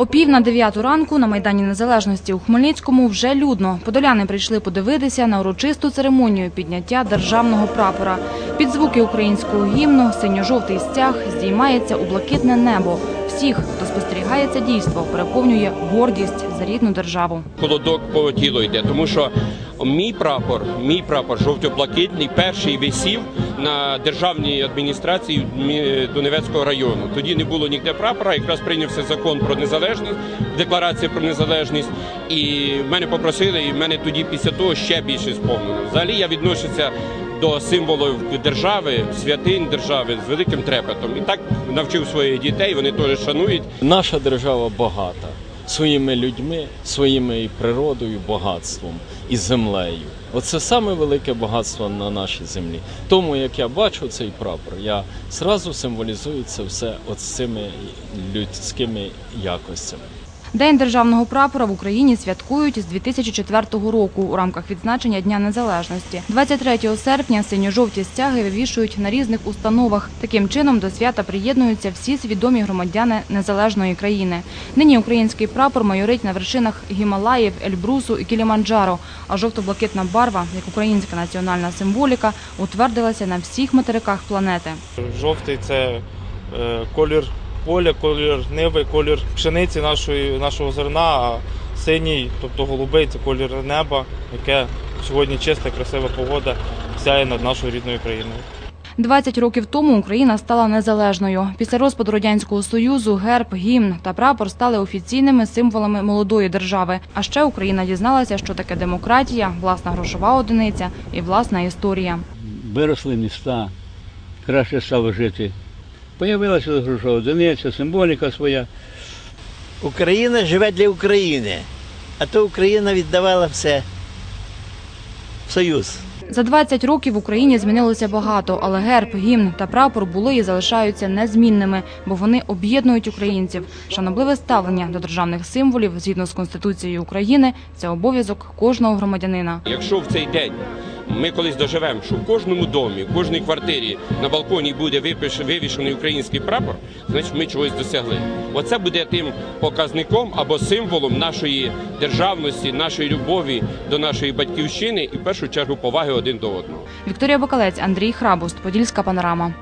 О пів на дев'яту ранку на Майдані Незалежності у Хмельницькому вже людно. Подоляни прийшли подивитися на урочисту церемонію підняття державного прапора. Під звуки українського гімну синьо-жовтий стяг здіймається у блакитне небо. Всіх, хто спостерігає це дійство, переповнює гордість за рідну державу. холодок по тілу йде, тому що мій прапор, мій прапор жовто-блакитний, перший висів на державній адміністрації Мі- Донецького району. Тоді не було ніде прапора, якраз прийнявся закон про незалежність, декларація про незалежність. І мене попросили, і мене тоді після того ще більше сповнено. Взагалі я відношуся до символів держави, святинь держави з великим трепетом. І так навчив своїх дітей, вони теж шанують. Наша держава багата своїми людьми, своїми і природою, багатством і землею. Оце саме велике багатство на нашій землі. Тому як я бачу цей прапор, я зразу символізую це все от цими людськими якостями. День державного прапора в Україні святкують з 2004 року у рамках відзначення Дня Незалежності. 23 серпня синьо-жовті стяги вивішують на різних установах. Таким чином до свята приєднуються всі свідомі громадяни незалежної країни. Нині український прапор майорить на вершинах Гімалаїв, Ельбрусу і Кіліманджаро, а жовто-блакитна барва, як українська національна символіка, утвердилася на всіх материках планети. Жовтий це е, колір поля, колір ниви, колір пшениці нашої, нашого зерна, а синій, тобто голубий це колір неба, яке сьогодні чиста, красива погода сяє над нашою рідною країною. 20 років тому Україна стала незалежною. Після розпаду радянського союзу герб, гімн та прапор стали офіційними символами молодої держави. А ще Україна дізналася, що таке демократія, власна грошова одиниця і власна історія. виросли міста, краще стало жити. Появилася грошова одиниця, символіка своя. Україна живе для України, а то Україна віддавала все в Союз. За 20 років в Україні змінилося багато, але герб, гімн та прапор були і залишаються незмінними, бо вони об'єднують українців. Шанобливе ставлення до державних символів згідно з Конституцією України це обов'язок кожного громадянина. Якщо в цей день ми колись доживемо, що в кожному домі, в кожній квартирі на балконі буде вивішений український прапор, значить ми чогось досягли. Оце буде тим показником або символом нашої державності, нашої любові до нашої батьківщини і в першу чергу поваги один до одного. Вікторія Бакалець, Андрій Храбуст, Подільська панорама.